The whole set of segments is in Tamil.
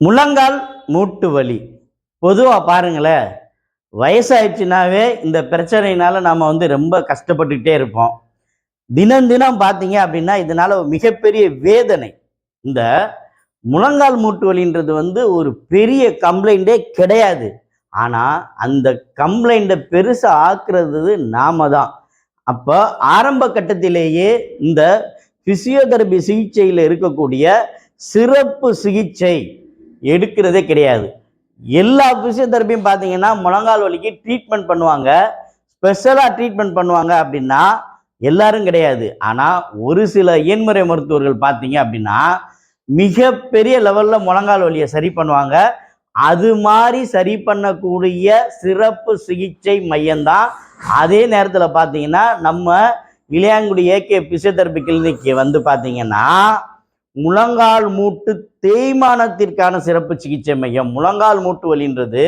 முழங்கால் மூட்டு வலி. பொதுவாக பாருங்களேன் வயசாயிடுச்சுனாவே இந்த பிரச்சனையினால நம்ம வந்து ரொம்ப கஷ்டப்பட்டுக்கிட்டே இருப்போம். தினம் தினம் பார்த்தீங்க அப்படின்னா இதனால மிகப்பெரிய வேதனை. இந்த முழங்கால் மூட்டு வலின்றது வந்து ஒரு பெரிய கம்ப்ளைண்டே கிடையாது. ஆனால் அந்த கம்ப்ளைண்ட்டை பெருசாக ஆக்குறது நாம தான். அப்போ ஆரம்ப கட்டத்திலேயே இந்த பிசியோதெரபி சிகிச்சையில் இருக்கக்கூடிய சிறப்பு சிகிச்சை எடுக்கிறதே கிடையாது. எல்லா ஃபிசியோதெரப்பியும் பார்த்தீங்கன்னா முழங்கால் வலிக்கு ட்ரீட்மெண்ட் பண்ணுவாங்க. ஸ்பெஷலாக ட்ரீட்மெண்ட் பண்ணுவாங்க அப்படின்னா எல்லாரும் கிடையாது. ஆனால் ஒரு சில இயன்முறை மருத்துவர்கள் பார்த்தீங்க அப்படின்னா மிகப்பெரிய லெவலில் முழங்கால் வலியை சரி பண்ணுவாங்க. அது மாதிரி சரி பண்ணக்கூடிய சிறப்பு சிகிச்சை மையம்தான். அதே நேரத்தில் பார்த்தீங்கன்னா நம்ம இளையாங்குடி ஏகே பிசியோதெரபி கிளினிக்கு வந்து பார்த்தீங்கன்னா முழங்கால் மூட்டு தேய்மானத்திற்கான சிறப்பு சிகிச்சை மையம். முழங்கால் மூட்டு வலின்றது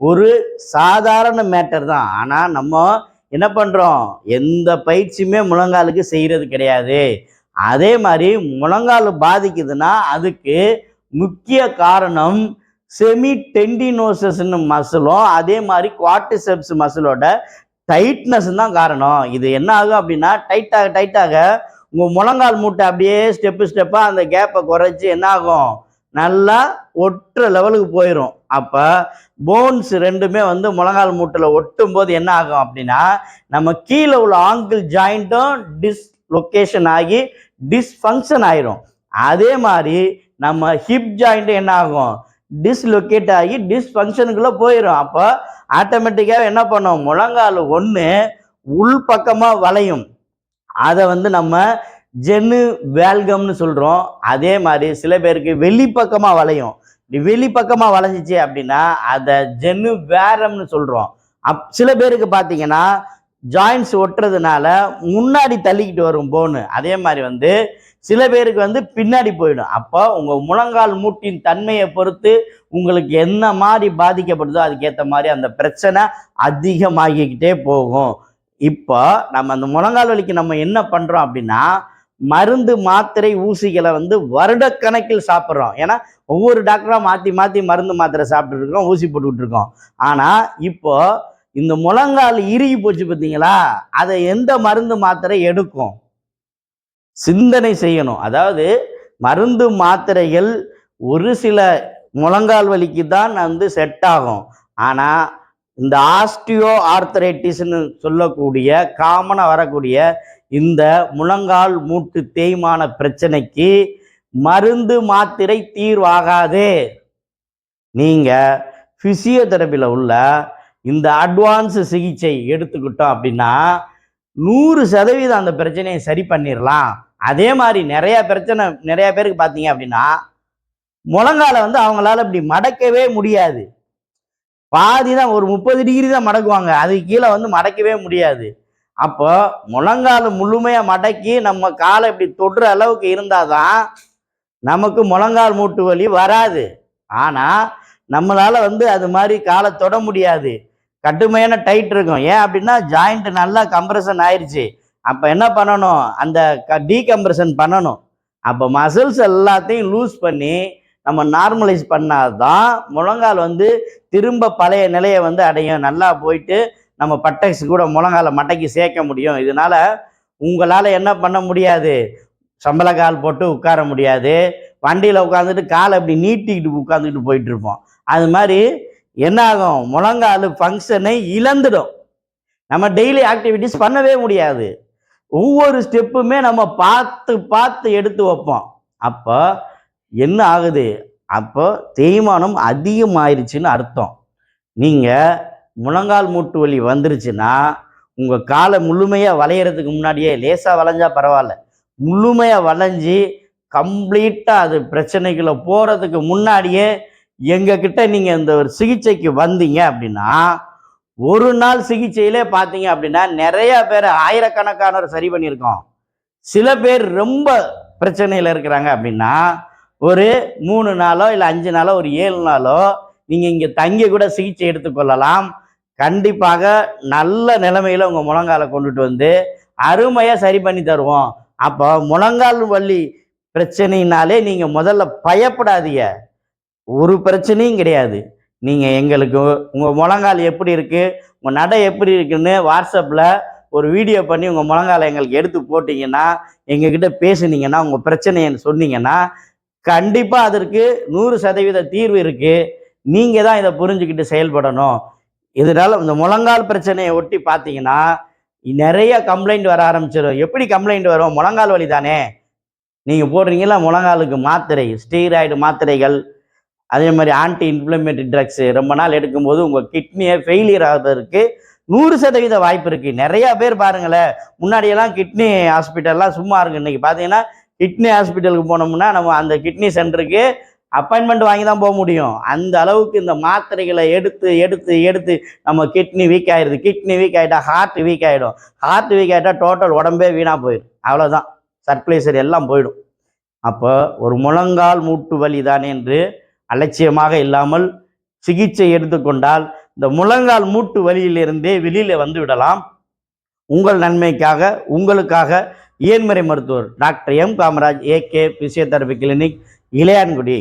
ஒரு சாதாரண மேட்டர் தான். ஆனால் நம்ம என்ன பண்ணுறோம் எந்த பயிற்சியுமே முழங்காலுக்கு செய்கிறது கிடையாது. அதே மாதிரி முழங்கால் பாதிக்குதுன்னா அதுக்கு முக்கிய காரணம் செமி டெண்டினோசஸ்ன்னு மசிலும் அதே மாதிரி குவாட்டிசெப்ஸ் மசிலோட டைட்னஸ் தான் காரணம். இது என்ன ஆகும் அப்படின்னா டைட்டாக டைட்டாக உங்கள் முழங்கால் மூட்டை அப்படியே ஸ்டெப்பு ஸ்டெப்பாக அந்த கேப்பை குறைச்சி என்ன ஆகும் நல்லா ஒட்டுற லெவலுக்கு போயிடும் அப்போ போன்ஸ் ரெண்டுமே வந்து முழங்கால் மூட்டில் ஒட்டும் போது என்ன ஆகும் அப்படின்னா நம்ம கீழே உள்ள ஆங்கிள் ஜாயிண்ட்டும் டிஸ்லொக்கேஷன் ஆகி டிஸ்ஃபங்க்ஷன் ஆயிரும். அதே மாதிரி நம்ம ஹிப் ஜாயிண்ட் என்ன ஆகும்? டிஸ்லொக்கேட் ஆகி டிஸ்ஃபங்க்ஷனுக்குள்ளே போயிடும் அப்போ ஆட்டோமேட்டிக்காக என்ன பண்ணும்? முழங்கால் ஒன்று உள் பக்கமாக வளையும். அதை வந்து நம்ம ஜென்னு வேல்கம்னு சொல்கிறோம் அதே மாதிரி சில பேருக்கு வெளிப்பக்கமாக வளையும். வெளிப்பக்கமாக வளைஞ்சிச்சு அப்படின்னா அதை ஜென்னு வேரம்னு சொல்கிறோம் அப் சில பேருக்கு பார்த்தீங்கன்னா ஜாயின்ஸ் ஒட்டுறதுனால முன்னாடி தள்ளிக்கிட்டு வரும் போனு அதே மாதிரி வந்து சில பேருக்கு வந்து பின்னாடி போயிடும். அப்போ உங்கள் முழங்கால் மூட்டின் தன்மையை பொறுத்து உங்களுக்கு என்ன மாதிரி பாதிக்கப்படுதோ அதுக்கேற்ற மாதிரி அந்த பிரச்சனை அதிகமாகிக்கிட்டே போகும். இப்போ நம்ம அந்த முழங்கால் வலிக்கு நம்ம என்ன பண்ணுறோம் அப்படின்னா மருந்து மாத்திரை ஊசிகளை வந்து வருடக்கணக்கில் சாப்பிட்றோம். ஏன்னா ஒவ்வொரு டாக்டராக மாற்றி மாற்றி மருந்து மாத்திரை சாப்பிட்டுருக்கோம் ஊசி போட்டுக்கிட்டுருக்கோம் ஆனால் இப்போ இந்த முழங்கால் இறுகி போச்சு பார்த்தீங்களா? அதை எந்த மருந்து மாத்திரை எடுக்கும்? சிந்தனை செய்யணும். அதாவது மருந்து மாத்திரைகள் ஒரு சில முழங்கால் வலிக்கு தான் வந்து செட் ஆகும். ஆனால் இந்த ஆஸ்டியோ ஆர்த்தரைட்டிஸ்னு சொல்லக்கூடிய காமனாக வரக்கூடிய இந்த முழங்கால் மூட்டு தேய்மான பிரச்சனைக்கு மருந்து மாத்திரை தீர்வாகாது. நீங்கள் ஃபிசியோதெரபியில் உள்ள இந்த அட்வான்ஸு சிகிச்சை எடுத்துக்கிட்டோம் அப்படின்னா நூறு சதவீதம் அந்த பிரச்சனையை சரி பண்ணிடலாம் அதே மாதிரி நிறையா பிரச்சனை நிறையா பேருக்கு பார்த்தீங்க அப்படின்னா முழங்கால வந்து அவங்களால இப்படி மடக்கவே முடியாது. பாதி தான் ஒரு முப்பது டிகிரி தான் மடக்குவாங்க. அதுக்கு கீழே வந்து மடக்கவே முடியாது. அப்போ முழங்கால் முழுமையாக மடக்கி நம்ம காலை இப்படி தொடுற அளவுக்கு இருந்தால் தான் நமக்கு முழங்கால் மூட்டு வலி வராது. ஆனால் நம்மளால் வந்து அது மாதிரி காலை தொட முடியாது. கட்டுமையான டைட் இருக்கும். ஏன் அப்படின்னா ஜாயிண்ட் நல்லா கம்ப்ரெஷன் ஆயிடுச்சு அப்போ என்ன பண்ணணும்? அந்த க டீகம்ப்ரெஷன் பண்ணணும். அப்போ மசில்ஸ் எல்லாத்தையும் லூஸ் பண்ணி நம்ம நார்மலைஸ் பண்ணாதான் முழங்கால் வந்து திரும்ப பழைய நிலையை வந்து அடையும். நல்லா போயிட்டு நம்ம பட்டக்ஸ் கூட முழங்கால மட்டைக்கு சேர்க்க முடியும். இதனால உங்களால் என்ன பண்ண முடியாது? சம்பள கால் போட்டு உட்கார முடியாது. வண்டியில் உட்காந்துட்டு காலை அப்படி நீட்டிக்கிட்டு உட்காந்துக்கிட்டு போயிட்டு இருப்போம் அது மாதிரி என்ன ஆகும் முழங்கால் ஃபங்க்ஷனை இழந்துடும். நம்ம டெய்லி ஆக்டிவிட்டிஸ் பண்ணவே முடியாது. ஒவ்வொரு ஸ்டெப்புமே நம்ம பார்த்து பார்த்து எடுத்து வைப்போம். அப்போ என்ன ஆகுது? அப்போ தேய்மானம் அதிகமாயிருச்சுன்னு அர்த்தம். நீங்கள் முழங்கால் மூட்டு வலி வந்துருச்சுன்னா உங்கள் காலை முழுமையாக வளையிறதுக்கு முன்னாடியே லேசாக வளைஞ்சா பரவாயில்ல. முழுமையாக வளைஞ்சி கம்ப்ளீட்டாக அது பிரச்சனைக்குள்ளே போகிறதுக்கு முன்னாடியே எங்ககிட்ட நீங்கள் இந்த ஒரு சிகிச்சைக்கு வந்தீங்க அப்படின்னா ஒரு நாள் சிகிச்சையிலே பார்த்தீங்க அப்படின்னா நிறையா பேர் ஆயிரக்கணக்கானவர் சரி பண்ணியிருக்கோம். சில பேர் ரொம்ப பிரச்சனையில் இருக்கிறாங்க அப்படின்னா ஒரு மூணு நாளோ இல்லை அஞ்சு நாளோ ஒரு ஏழு நாளோ நீங்கள் இங்கே தங்கி கூட சிகிச்சை எடுத்துக்கொள்ளலாம் கண்டிப்பாக நல்ல நிலைமையில் உங்கள் முழங்காலை கொண்டுட்டு வந்து அருமையாக சரி பண்ணி தருவோம். அப்போ முழங்கால் வலி பிரச்சனைனாலே நீங்கள் முதல்ல பயப்படாதீங்க. ஒரு பிரச்சனையும் கிடையாது. நீங்கள் எங்களுக்கு உங்கள் முழங்கால் எப்படி இருக்குது உங்கள் நடை எப்படி இருக்குன்னு வாட்ஸ்அப்பில் ஒரு வீடியோ பண்ணி உங்கள் முழங்கால எங்களுக்கு எடுத்து போட்டிங்கன்னா எங்ககிட்ட பேசுனீங்கன்னா உங்கள் பிரச்சனையை சொன்னீங்கன்னா கண்டிப்பாக அதற்கு நூறு சதவீத தீர்வு இருக்குது நீங்கள் தான் இதை புரிஞ்சுக்கிட்டு செயல்படணும். இதனால் இந்த முழங்கால் பிரச்சனையை ஒட்டி பார்த்தீங்கன்னா நிறைய கம்ப்ளைண்ட் வர ஆரம்பிச்சிடும் எப்படி கம்ப்ளைண்ட் வரும்? முழங்கால் வலி தானே. நீங்கள் போடுறீங்களா முழங்காலுக்கு மாத்திரை ஸ்டீராய்டு மாத்திரைகள். அதே மாதிரி ஆன்டி இன்ஃப்ளமேட்டரி ட்ரக்ஸு ரொம்ப நாள் எடுக்கும்போது உங்கள் கிட்னியை ஃபெயிலியர் ஆகிறதுக்கு நூறு சதவீத வாய்ப்பு இருக்குது நிறையா பேர் பாருங்களேன் முன்னாடியெல்லாம் கிட்னி ஹாஸ்பிட்டல்லாம் சும்மா இருக்கு இன்னைக்கு பார்த்தீங்கன்னா கிட்னி ஹாஸ்பிட்டலுக்கு போனோம்னா நம்ம அந்த கிட்னி சென்டருக்கு அப்பாயின்மெண்ட் வாங்கி தான் போக முடியும். அந்த அளவுக்கு இந்த மாத்திரைகளை எடுத்து எடுத்து எடுத்து நம்ம கிட்னி வீக் ஆயிடுது கிட்னி வீக் ஆகிட்டா ஹார்ட் வீக் ஆகிடும் ஹார்ட் வீக் ஆகிட்டா டோட்டல் உடம்பே வீணாக போயிடும். அவ்வளோதான் சர்க்குலேசர் எல்லாம் போயிடும். அப்போ ஒரு முழங்கால் மூட்டு வலி தானே என்று அலட்சியமாக இல்லாமல் சிகிச்சை எடுத்துக்கொண்டால் இந்த முழங்கால் மூட்டு வலியிலிருந்தே வெளியில் வந்து விடலாம். உங்கள் நன்மைக்காக உங்களுக்காக இயன்முறை மருத்துவர் doctor M Kamaraj AK physiotherapy clinic Ilayangudi.